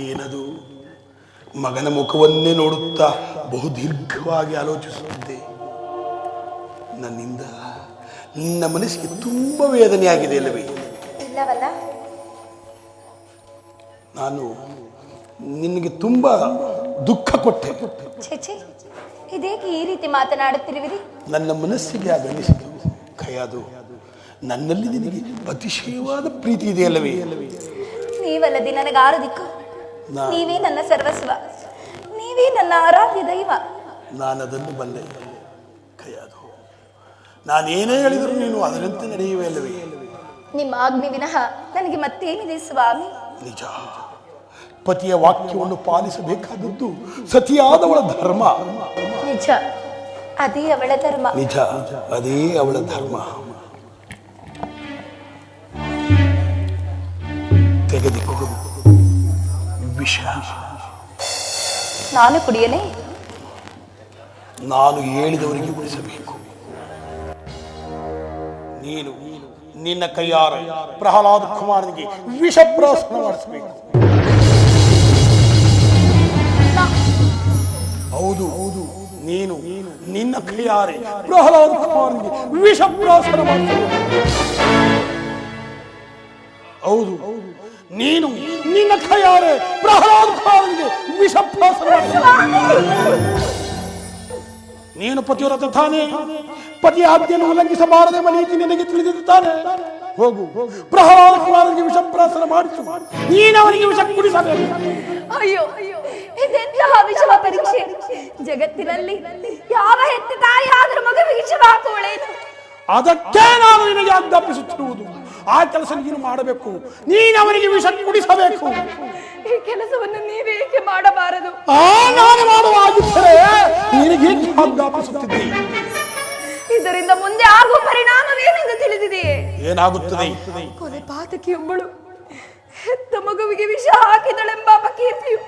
ಏನದು? ಮಗನ ಮುಖವನ್ನೇ ನೋಡುತ್ತಾ ಬಹು ದೀರ್ಘವಾಗಿ ನಿನ್ನ ಮನಸ್ಸಿಗೆ ತುಂಬ ವೇದನೆಯಾಗಿದೆ ಅಲ್ಲವೇ? ಇಲ್ಲವಲ್ಲ? ನಾನು ನಿನಗೆ ತುಂಬ ದುಃಖ ಕೊಟ್ಟೆ. ಛೇ ಇದೇಕೆ ಈ ರೀತಿ ಮಾತನಾಡುತ್ತಿರುವಿರಿ? ನನ್ನ ಮನಸ್ಸಿಗೆ ಆ ಗಣಿಸಿದ್ರು ಕೈಯಾದು ನನ್ನಲ್ಲಿ ನಿನಗೆ ಅತಿಶಯವಾದ ಪ್ರೀತಿ ಇದೆ ಅಲ್ಲವೇ? ನೀವಲ್ಲದೆ ನನಗಾರು ದಿಕ್ಕು. ನಾ- ನೀವೇ ನನ್ನ ಸರ್ವಸ್ವ. ನೀವೇ ನನ್ನ ಆರಾಧ್ಯ ದೈವ. ನಾನು ಅದನ್ನು ಬಲ್ಲೆ ಕೈಯದು ನಾನೇನೇ ಹೇಳಿದರೂ ನೀನು ಅದರಂತೆ ನಡೆಯುವೆ ಅಲ್ಲವೇ? ನಿಮ್ಮ ಆಜ್ಞೆ ವಿನಃ ನನಗೆ ಮತ್ತೇನಿದೆ ಸ್ವಾಮಿ? ನಿಜ. ಪತಿಯ ವಾಕ್ಯವನ್ನು ಪಾಲಿಸಬೇಕಾದದ್ದು ಸತಿಯಾದವಳ ಧರ್ಮ. ನಿಜ. ಅದೇ ಅವಳ ಧರ್ಮ. ನಿಜ. ಅದೇ ಅವಳ ಧರ್ಮ. ತೆಗೆದುಕೋ ವಿಷ. ನಾನು ಕುಡಿಯಲೇ? ನಾನು ಹೇಳಿದವರಿಗೆ ಉಳಿಸಬೇಕು. ನೀನು, ನಿನ್ನ ಕೈಯಾರ ಪ್ರಹ್ಲಾದ್ ಕುಮಾರನಿಗೆ ವಿಷ ಮಾಡಿಸ್ಬೇಕು. ಹೌದು ಹೌದು ನೀನು, ನಿನ್ನ ಕೈಯಾರೆ ಪ್ರಹ್ಲಾದ್ ಕುಮಾರನಿಗೆ ವಿಷ ಪ್ರಾಸನ ಮಾಡಿಸಬೇಕು. ಹೌದು, ನೀನು, ನಿನ್ನ ಕೈಯಾರೆ ಪ್ರಹ್ಲಾದ್ ಕುಮಾರನಿಗೆ ವಿಷ ಪ್ರಾಸನ ಮಾಡಿಸಬೇಕು. ನೀನು ಪತಿವ್ರತ ತಾನೆ. ಪತಿ ಆಜ್ಞೆಯನ್ನು ಉಲ್ಲಂಘಿಸಬಾರದೆ ಮನೀತಿ ನಿನಗೆ ತಿಳಿದಿದ್ದು ತಾನೆ ಹೋಗು. ಪ್ರಹ್ಲಾದ ಕುಮಾರನಿಗೆ ವಿಷಪ್ರಾಸನ ಮಾಡಿಸು. ನೀನು ಅವನಿಗೆ ವಿಷ ಕುಡಿಸಬೇಕು ಅಯ್ಯೋ ಅಯ್ಯೋ ಇದೆಂತಹ ವಿಷಮ ಪರೀಕ್ಷೆ? ಜಗತ್ತಿನಲ್ಲಿ ಯಾವ ಹೆತ್ತ ತಾಯಿ ಆದರೂ ಮಗುವಿಗೆ ವಿಷ ಹಾಕುವಳೇನು ಅದಕ್ಕೆ ನಾನು ನಿನಗೆ ಆಜ್ಞಾಪಿಸುತ್ತಿರುವುದು. ಆ ಕೆಲಸ ನೀನು ಮಾಡಬೇಕು. ನೀನು ಅವನಿಗೆ ವಿಷ ಕುಡಿಸಬೇಕು. ಈ ಕೆಲಸವನ್ನು ನೀವೇಕೆ ಮಾಡಬಾರದು? ಆ ನಾನು ಮಾಡುವಾಗಿದ್ದರೆ ನಿನಗೆ ಆಜ್ಞಾಪಿಸುತ್ತಿದ್ದೆ ಇದರಿಂದ ಮುಂದೆ ಆಗುವ ಪರಿಣಾಮವೇನೆಂದು ತಿಳಿದಿದೆಯೇ? ಏನಾಗುತ್ತದೆ? ಕೊಲೆ ಪಾತಕಿಯೊಬ್ಬಳು. ಹೆತ್ತ ಮಗುವಿಗೆ ವಿಷ ಹಾಕಿದಳೆಂಬ ಅಪಕೀರ್ತಿಯು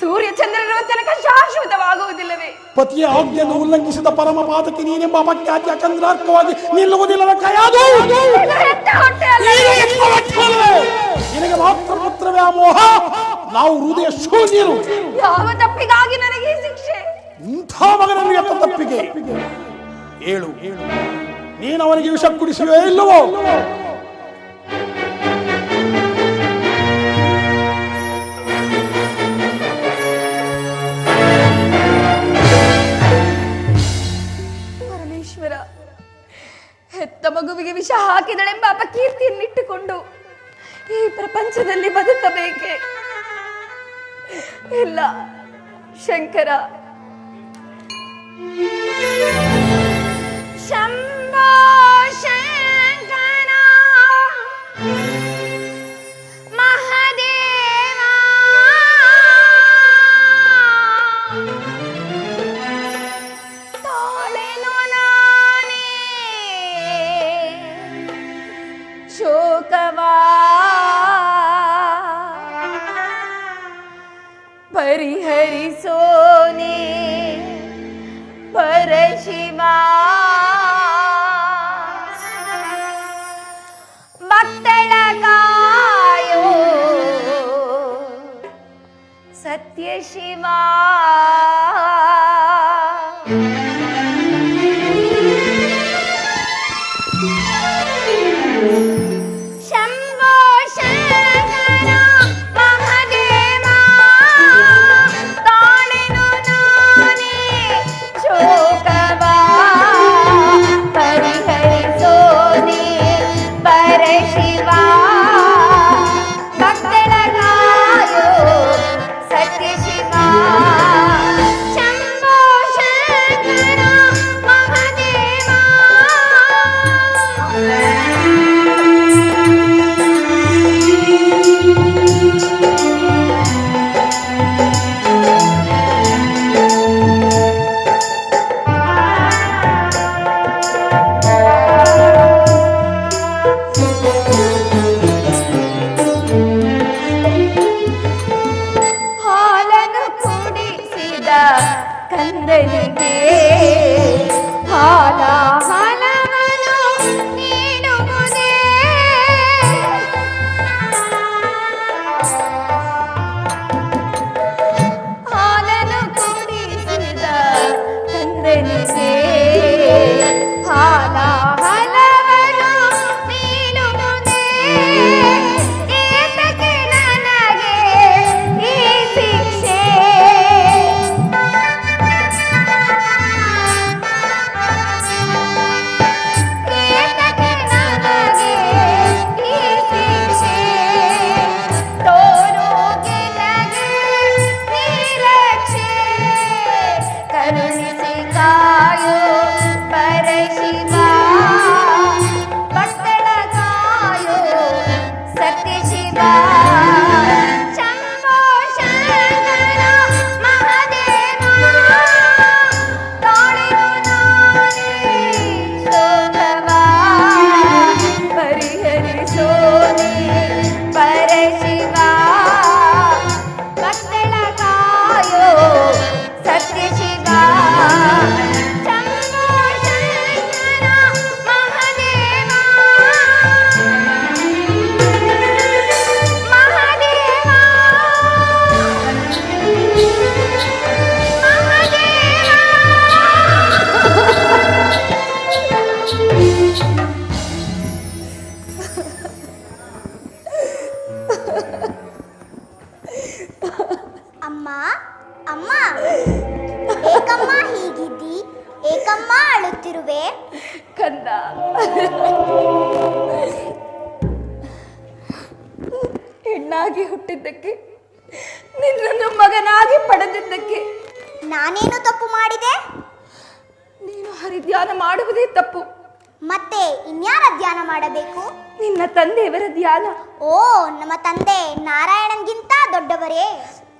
ಸೂರ್ಯ ಚಂದ್ರನ ತನಕ ಶಾಶ್ವತವಾಗುವುದಿಲ್ಲವೇ? ಪತಿಯ ಆಜ್ಞೆಯನ್ನು ಉಲ್ಲಂಘಿಸಿದ ಪರಮ ಪಾತಕಿ ನೀನೆಂಬ ಅಪಖ್ಯಾತಿಯ ಚಂದ್ರಾರ್ಕವಾಗಿ ನಿಲ್ಲುವುದಿಲ್ಲ ಕಯಾದು? ನಿನಗೆ ಮಾತ್ರ ಪುತ್ರ ವ್ಯಾಮೋಹ ನಾವು ಹೃದಯ ಶೂನ್ಯರು. ಯಾವ ತಪ್ಪಿಗಾಗಿ ನನಗೆ ಈ ಶಿಕ್ಷೆ? ಇಂಥ ಮಗನನ್ನು ಎತ್ತ ತಪ್ಪಿಗೆ. ಏಳು. ನೀನು ಅವನಿಗೆ ವಿಷ ಕುಡಿಸುವೇ ಇಲ್ಲವೋ? ಪರಮೇಶ್ವರ, ಹೆತ್ತ ಮಗುವಿಗೆ ವಿಷ ಹಾಕಿದಳೆಂಬ ಅಪಕೀರ್ತಿಯನ್ನಿಟ್ಟುಕೊಂಡು ಈ ಪ್ರಪಂಚದಲ್ಲಿ ಬದುಕಬೇಕೆ? ಇಲ್ಲ, ಶಂಕರ sắm Shivaya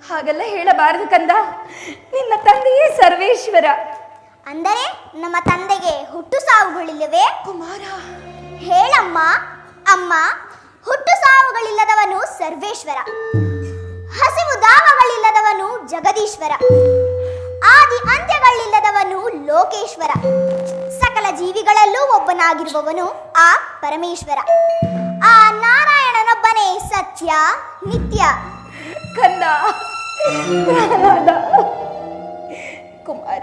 ಹಾಗೆಲ್ಲ ಹೇಳಬಾರದು ಕಂದ. ನಿನ್ನ ತಂದೆಯೇ ಸರ್ವೇಶ್ವರ. ಅಂದರೆ ನಮ್ಮ ತಂದೆಗೆ ಹುಟ್ಟು ಸಾವುಗಳಿಲ್ಲವೇ? ಕುಮಾರ. ಹೇಳಮ್ಮ ಅಮ್ಮ ಹುಟ್ಟು ಸಾವುಗಳಿಲ್ಲದವನು ಸರ್ವೇಶ್ವರ. ಹಸಿವು ದಾಹಗಳಿಲ್ಲದವನು ಜಗದೀಶ್ವರ. ಆದಿ ಅಂತ್ಯಗಳಿಲ್ಲದವನು ಲೋಕೇಶ್ವರ. ಸಕಲ ಜೀವಿಗಳಲ್ಲೂ ಒಬ್ಬನಾಗಿರುವವನು ಆ ಪರಮೇಶ್ವರ. ಆ ನಾರಾಯಣನೊಬ್ಬನೇ ಸತ್ಯ ನಿತ್ಯ. ಕಂದ ಪ್ರಹ್ಲಾದ. ಕುಮಾರ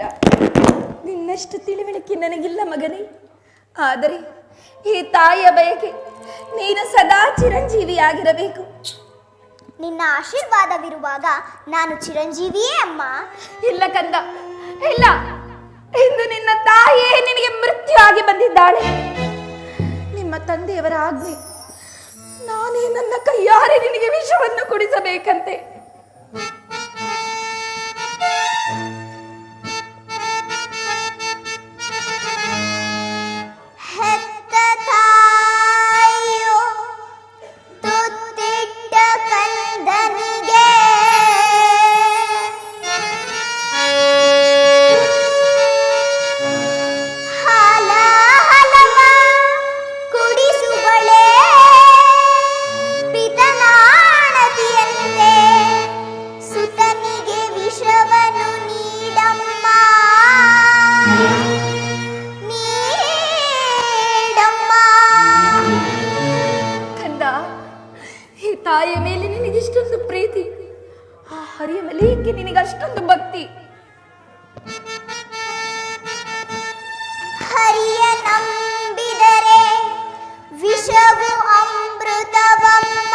ನಿನ್ನಷ್ಟು ತಿಳಿವಳಿಕೆ ನನಗಿಲ್ಲ ಮಗನೇ. ಆದರೆ ಈ ತಾಯಿಯ ಬಯಕೆ ನೀನು ಸದಾ ಚಿರಂಜೀವಿಯಾಗಿರಬೇಕು. ನಿನ್ನ ಆಶೀರ್ವಾದವಿರುವಾಗ ನಾನು ಚಿರಂಜೀವಿಯೇ ಅಮ್ಮ. ಇಲ್ಲ ಕಂದ ಇಲ್ಲ. ಇಂದು ನಿನ್ನ ತಾಯಿಯೇ ನಿನಗೆ ಮೃತ್ಯು ಆಗಿ ಬಂದಿದ್ದಾಳೆ. ನಿಮ್ಮ ತಂದೆಯವರ ಆಜ್ಞೆ ನಾನೇ ನನ್ನ ಕೈಯಾರೆ ನಿನಗೆ ವಿಷವನ್ನು ಕುಡಿಸಬೇಕಂತೆ. ಆ ಮೇಲೆ ಏಕೆ ನಿನಗೆ ಅಷ್ಟೊಂದು ಭಕ್ತಿ? ಹರಿಯ ನಂಬಿದರೆ ವಿಷವು ಅಮೃತವಮ್ಮ.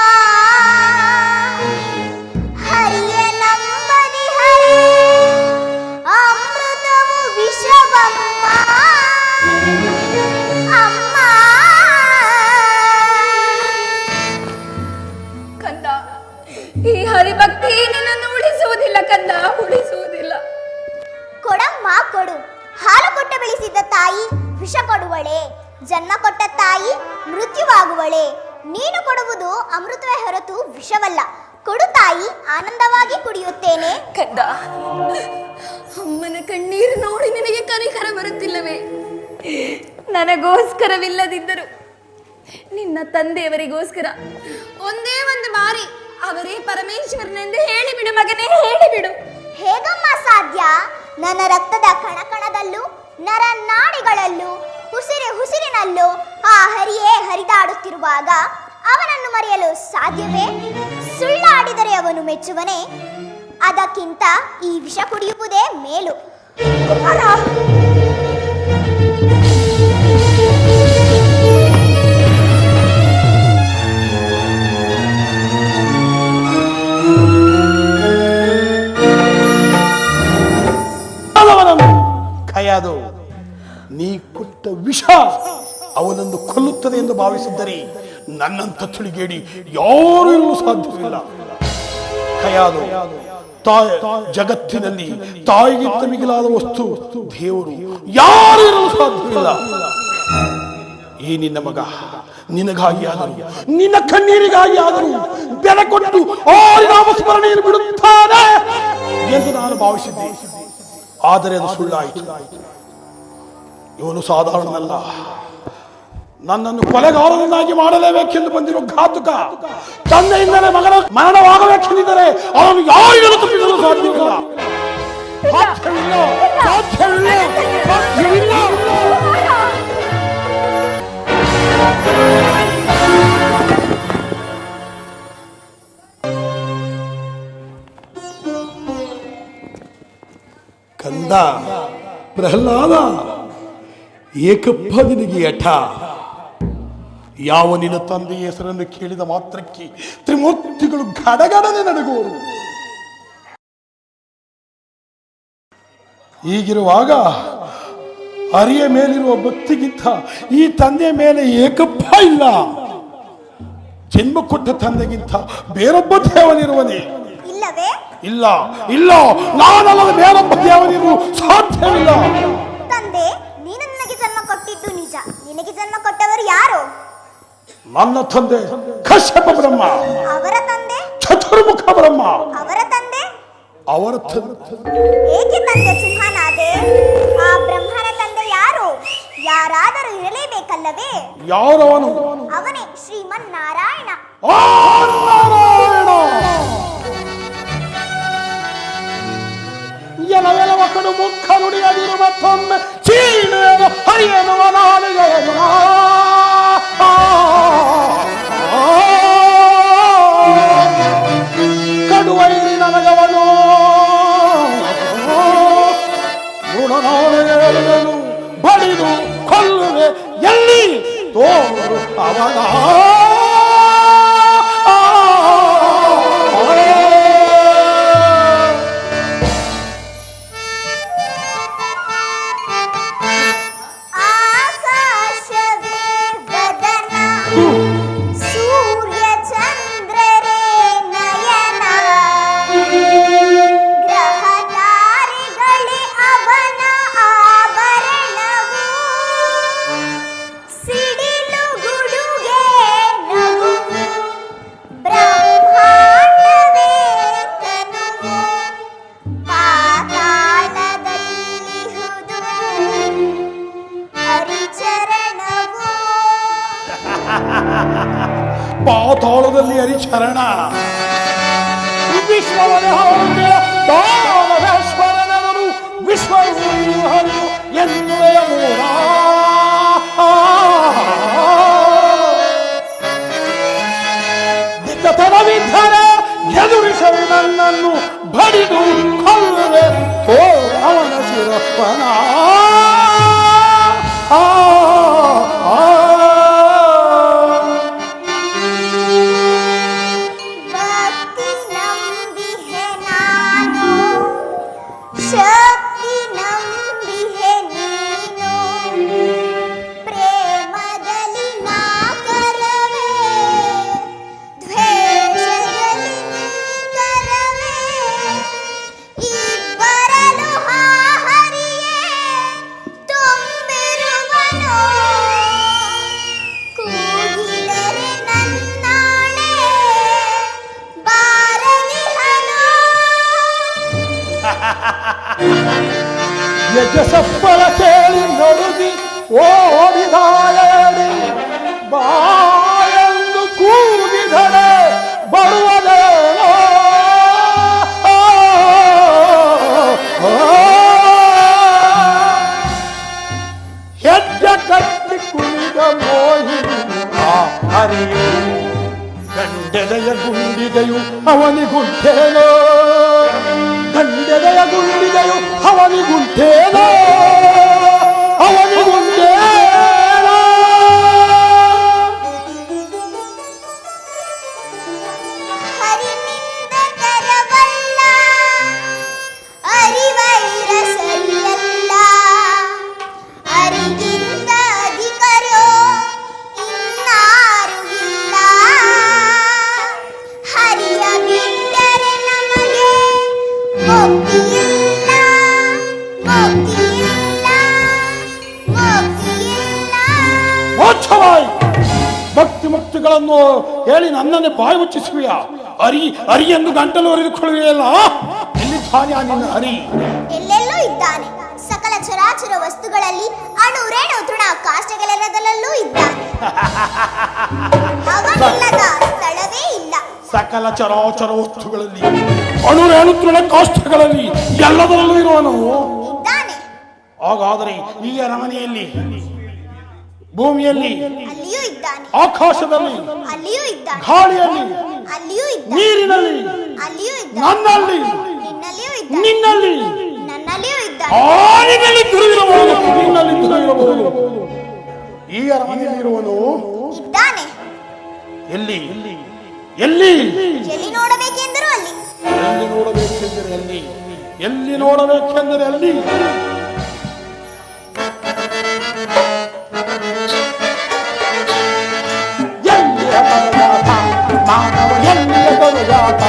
ತಾಯಿ ವಿಷ ಕೊಡುವಳೆ ಜನ್ಮ ಕೊಟ್ಟ ತಾಯಿ ಮೃತ್ಯುವಾಗುವಳೆ. ನೀನು ಕೊಡುವುದು ಅಮೃತವೇ ಹೊರತು ವಿಷವಲ್ಲ. ಕೊಡು ತಾಯಿ ಆನಂದವಾಗಿ ಕುಡಿಯುತ್ತೇನೆ. ಕಂದ ಅಮ್ಮನ ಕಣ್ಣೀರು ನೋಡಿ ನಿನಗೆ ಕನಿಕರ ಬರುತ್ತಿಲ್ಲವೇ? ನನಗೋಸ್ಕರವಿಲ್ಲದಿದ್ದರು ನಿನ್ನ ತಂದೆಯವರಿಗೋಸ್ಕರ ಒಂದೇ ಒಂದು ಬಾರಿ ಅವರೇ ಪರಮೇಶ್ವರನೆಂದು ಹೇಳಿಬಿಡು ಮಗನೇ ಹೇಳಿಬಿಡು. ಹೇಗಮ್ಮ ಸಾಧ್ಯ? ನನ್ನ ರಕ್ತದ ಕಣಕಣದಲ್ಲೂ ನರ ನಾಡಿಗಳಲ್ಲೂ, ಉಸಿರು ಉಸಿರಿನಲ್ಲೂ ಆ ಹರಿಯೇ ಹರಿದಾಡುತ್ತಿರುವಾಗ ಅವನನ್ನು ಮರೆಯಲು ಸಾಧ್ಯವೇ? ಸುಳ್ಳಾಡಿದರೆ ಅವನು ಮೆಚ್ಚುವನೆ? ಅದಕ್ಕಿಂತ ಈ ವಿಷ ಕುಡಿಯುವುದೇ ಮೇಲು. ಕೈಯಾದು ನೀ ಕೊಟ್ಟ ವಿಷ ಅವನನ್ನು ಕೊಲ್ಲುತ್ತದೆ ಎಂದು ಭಾವಿಸಿದ್ದರೆ ನನ್ನಂತ ತಿಳಿಗೇಡಿ ಯಾರು ಇರಲು ಸಾಧ್ಯವಿಲ್ಲ. ಕಯಾದು, ತಾಯ, ಜಗತ್ತಿನಲ್ಲಿ ತಾಯಿಗಿಂತ ಮಿಗಿಲಾದ ವಸ್ತು, ದೇವರು ಯಾರು ಇರಲು ಸಾಧ್ಯವಿಲ್ಲ. ಈ ನಿನ್ನ ಮಗ ನಿನಗಾಗಿ ಆದರು, ನಿನ್ನ ಕಣ್ಣೀರಿಗಾಗಿ ಆದರೂ, ಬೆಲೆ ಕೊಟ್ಟು ಆ ನಾಮಸ್ಮರಣೆಯನ್ನು ಬಿಡುತ್ತಾನೆ ಎಂದು ನಾನು ಭಾವಿಸಿದ್ದೆ. ಆದರೆ ಅದು ಸುಳ್ಳಾಯಿತು. ಇವನು ಸಾಧಾರಣನಲ್ಲ. ನನ್ನನ್ನು ಕೊಲೆಗಾರನನ್ನಾಗಿ ಮಾಡಲೇಬೇಕೆಂದು ಬಂದಿರೋ ಘಾತುಕ ತಂದೆಯಿಂದಲೇ ಮಗನ ಮರಣವಾಗಬೇಕೆಂದಿದ್ದರೆ ಅವನು ಯಾರಿಗೂ ತಪ್ಪಿಸಲು ಸಾಧ್ಯವಿಲ್ಲ. ಸಾಧ್ಯವಿಲ್ಲ. ಸಾಧ್ಯವಿಲ್ಲ. ಸಾಧ್ಯವಿಲ್ಲ. ಕಂದ ಪ್ರಹ್ಲಾದ ಏಕಪ್ಪ ನಿನಗೆ ಯಾವ ನಿನ್ನ ತಂದೆಯ ಹೆಸರನ್ನು ಕೇಳಿದ ಮಾತ್ರಕ್ಕೆ ತ್ರಿಮೂರ್ತಿಗಳು ಗಡಗಡನೆ ನಡಗೋರು ಈಗಿರುವಾಗ ಅರಿಯ ಮೇಲಿರುವ ಭಕ್ತಿಗಿಂತ ಈ ತಂದೆಯ ಮೇಲೆ ಏಕಪ್ಪ ಇಲ್ಲ. ಜನ್ಮ ಕೊಟ್ಟ ತಂದೆಗಿಂತ ಬೇರೊಬ್ಬ ದೇವನಿರುವನೇ. ಇಲ್ಲವೇ? ಇಲ್ಲ ಇಲ್ಲ. ನಾನಲ್ಲದ ಬೇರೊಬ್ಬ ದೇವರಿಗೂ ಸಾಧ್ಯವಿಲ್ಲ. ತಂದೆ ನೀನು ನನಗೆ ಜನ್ಮ ಕೊಟ್ಟಿದ್ದು ನಿಜ. ನಿನಗೆ ಜನ್ಮ ಕೊಟ್ಟವರು ಯಾರು? ನನ್ನ ತಂದೆ ಕಶ್ಯಪ ಬ್ರಹ್ಮ. ಅವರ ತಂದೆ? ಚತುರ್ಮುಖ ಬ್ರಹ್ಮ. ಅವರ ತಂದೆ? ಅವರ ತಂದೆ ಏಕೆ ತಂದೆ ಸಿಂಹನಾದೆ? ಆ ಬ್ರಹ್ಮನ ತಂದೆ ಯಾರು? ಯಾರಾದರೂ ಇರಲೇಬೇಕಲ್ಲವೇ? ಯಾರವನು? ಅವನೇ ಶ್ರೀಮನ್ ನಾರಾಯಣ. ಎಲವೆಲವ ಕಡು ಮುಖ ನುಡಿಯದಿರು ಮತ್ತೊಮ್ಮೆ ಚೀಣೆಯದು ಹರಿಯನುವ ನಾನು ಕಡುವೈರಿ ನನಗವನು. ಬಡಿದು ಕೊಲ್ಲುವೆ ಎಲ್ಲಿ? ತೋರು ಅವನ. ಅವನ ಶಿರಪ್ಪನ ಯಜಸಪ್ಪಳ ಕೇಳಿ ನಡುಗಿ ಓಡಿದಾಯಡಿ. ಬಾಯಂದು ಕೂಗಿದರೆ ಬರುವುದೇನೋ. ಹೆಜ್ಜೆ ಕಟ್ಟಿ ಕುಳಿದ ಮೋಹಿನಿ ಆ ಹರಿಯು, ಗಂಡೆದೆಯ ಗುಂಡಿದೆಯು ಅವನಿಗುಂಟೇನೋ ಗಂಡೆದೆಯ আমি গুনতে না। আমি ಮುಕ್ತಿಗಳನ್ನು ಹೇಳಿ ನನ್ನನ್ನೇ ಬಾಯಿ ಮುಚ್ಚಿಸುವಿಯ ಅರಿ ಅರಿ ಎಂದು ಗಂಟಲು ಒರೆದುಕೊಳ್ಳುವೆಯಲ್ಲ ಎಲ್ಲಿ ಆ ನಿನ್ನ ಹರಿ ಎಲ್ಲೆಲ್ಲೋ ಇದ್ದಾನೆ. ಸಕಲ ಚರಾಚರ ವಸ್ತುಗಳಲ್ಲಿ ಅಣು ರೇಣು ತೃಣ ಕಾಷ್ಟಗಳೆಲ್ಲದಲ್ಲೂ ಇದ್ದಾನೆ. ಅವನಿಲ್ಲದ ಸ್ಥಳವೇ ಇಲ್ಲ. ಸಕಲ ಚರಾಚರ ವಸ್ತುಗಳಲ್ಲಿ ಅಣುರೇಣುತೃಣ ಕಾಷ್ಟಗಳಲ್ಲಿ ಎಲ್ಲದರಲ್ಲೂ ಇರುವನು. ಇದ್ದಾನೆ. ಹಾಗಾದರೆ ಈ ಅರಮನೆಯಲ್ಲಿ ಭೂಮಿಯಲ್ಲಿ ಅಲ್ಲಿಯೂ ಇದ್ದಾನೆ. ಆಕಾಶದಲ್ಲಿ ಅಲ್ಲಿಯೂ ಇದ್ದಾನೆ. ಗಾಳಿಯಲ್ಲಿ ಅಲ್ಲಿಯೂ ಇದ್ದಾನೆ. ನೀರಿನಲ್ಲಿ ಅಲ್ಲಿಯೂ ಇದ್ದಾನೆ. ನನ್ನಲ್ಲಿ ನಿನ್ನಲ್ಲಿಯೂ ಇದ್ದಾನೆ. ನಿನ್ನಲ್ಲಿ. ನನ್ನಲ್ಲಿಯೂ ಇದ್ದಾನೆ. ದುರಿದಿರಬಹುದು ನಿನ್ನಲ್ಲಿ ದುರಿದಿರಬಹುದು ಈ ಅರಮನೆಯಲ್ಲಿರುವನು ಇದ್ದಾನೆ. ಎಲ್ಲಿ? ಎಲ್ಲಿ? ಎಲ್ಲಿ ನೋಡಬೇಕೆಂದರೂ ಅಲ್ಲಿ. ಎಲ್ಲಿ ನೋಡಬೇಕೆಂದರೆ ಅಲ್ಲಿ ಎಲ್ಲಿ ನೋಡಬೇಕೆಂದರೆ ಅಲ್ಲಿ 人也跟着唱，忙着我人也跟着唱。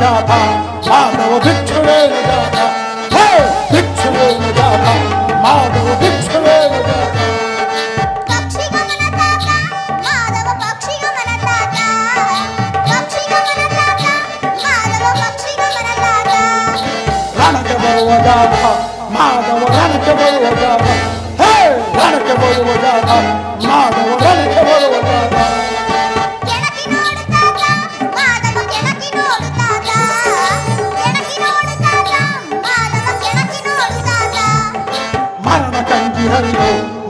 लगाता माधव बिछड़े लगाता हो बिछड़े लगाता माधव बिछड़े लगाता माधव रण के बोल जाता हे रण के बोल जाता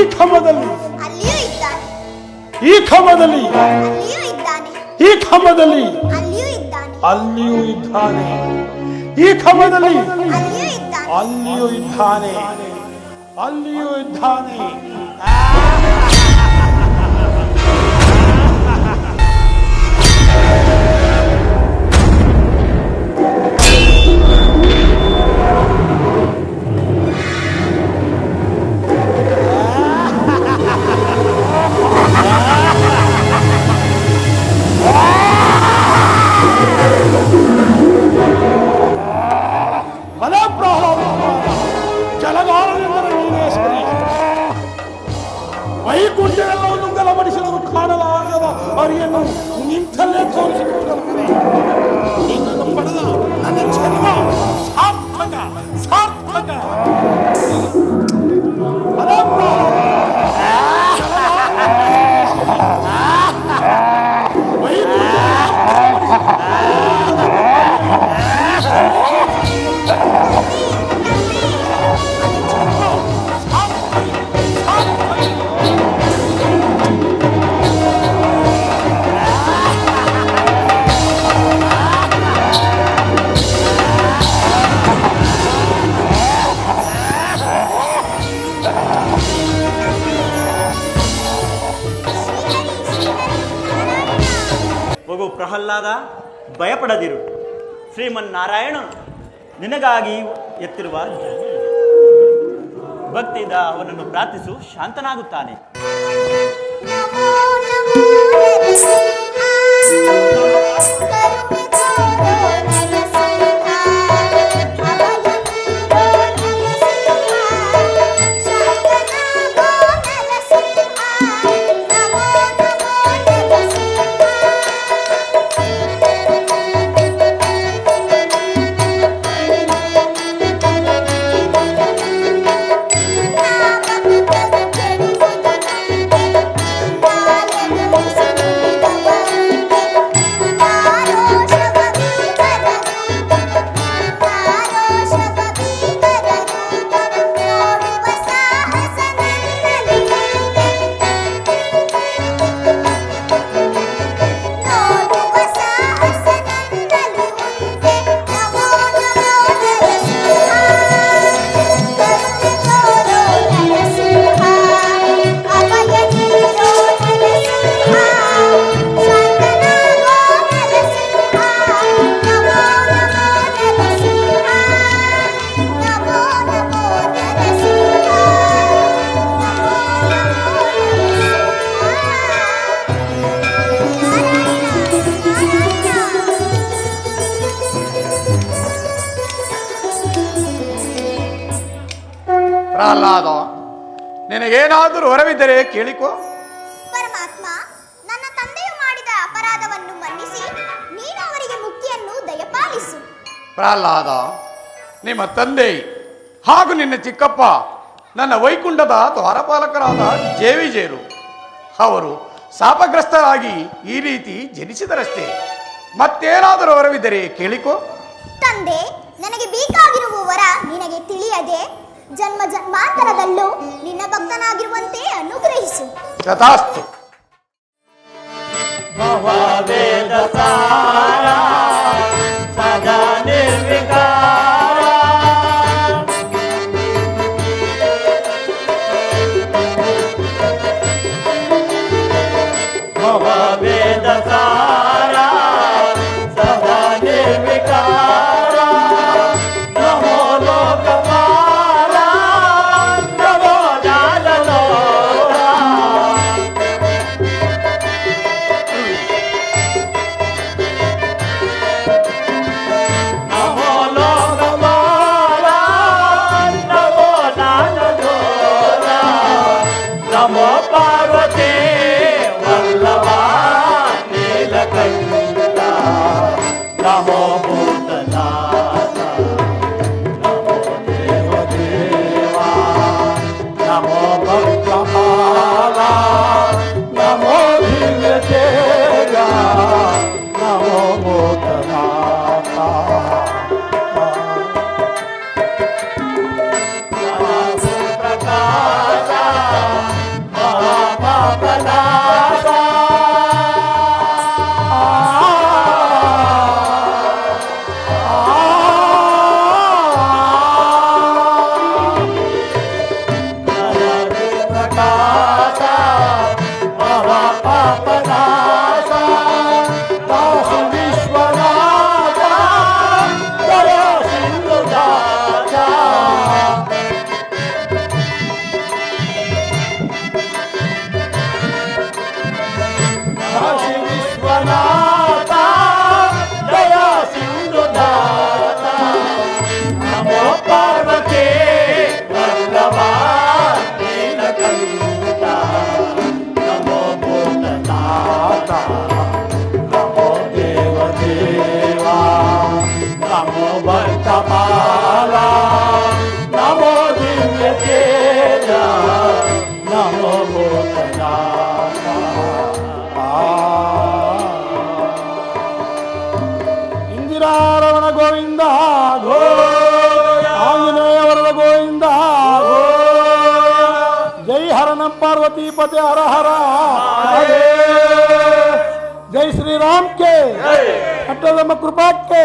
ಈ ಕಂಬದಲ್ಲಿ ಈ ಕಂಬದಲ್ಲಿ ಅಲ್ಲಿಯೂ ಇದ್ದಾನೆ. ಈ ಕಂಬದಲ್ಲಿ ಅಲ್ಲಿಯೂ ಇದ್ದಾನೆ. ಈ ಕಂಬದಲ್ಲಿ ಅಲ್ಲಿಯೂ ಇದ್ದಾನೆ. ಅಲ್ಲಿಯೂ ಇದ್ದಾನೆ. ಪ್ರಹ್ಲಾದ ಭಯಪಡದಿರು. ಶ್ರೀಮನ್ನಾರಾಯಣನು. ನಿನಗಾಗಿ ಎತ್ತಿರುವ ಭಕ್ತಿಯಿಂದ ಅವನನ್ನು ಪ್ರಾರ್ಥಿಸು ಶಾಂತನಾಗುತ್ತಾನೆ. ಹೊರವಿದ್ದರೆ ಕೇಳಿಕೋ. ಪರಮಾತ್ಮ ನನ್ನ ತಂದೆಯು ಮಾಡಿದ ಅಪರಾಧವನ್ನು ಮನ್ನಿಸಿ ನೀನು ಅವರಿಗೆ ಮುಕ್ತಿಯನ್ನು ದಯಪಾಲಿಸು. ಪ್ರಹ್ಲಾದ ನಿಮ್ಮ ತಂದೆ ಹಾಗೂ ನಿನ್ನ ಚಿಕ್ಕಪ್ಪ ನನ್ನ ವೈಕುಂಠದ ದ್ವಾರಪಾಲಕರಾದ ಜೇವಿಜೇರು ಅವರು ಶಾಪಗ್ರಸ್ತರಾಗಿ ಈ ರೀತಿ ಜನಿಸಿದರಷ್ಟೇ. ಮತ್ತೇನಾದರೂ ವರವಿದ್ದರೆ ಕೇಳಿಕೋ. ತಂದೆ ನನಗೆ ಬೇಕಾಗಿರುವ ವರ ನಿನಗೆ ತಿಳಿಯದೆ ಜನ್ಮ ಜನ್ಮಾಂತರದಲ್ಲೂ ನಿನ್ನ ಭಕ್ತನಾಗಿರುವಂತೆ ಅನುಗ್ರಹಿಸು. ತಥಾಸ್ತು ವೇದ ಇಂದಿರಾರವಣ ಗೋವಿಂದ ಗೋ ಆಂಜನೇಯವರದ ಗೋವಿಂದ ಗೋ ಜೈ ಹರನ ಪಾರ್ವತಿ ಪತೆ ಹರ ಹರ ಜೈ ಶ್ರೀರಾಮ್ ಕೆ ಅಟ್ಟದಮ್ಮ ಕೃಪಾಕ್ಕೆ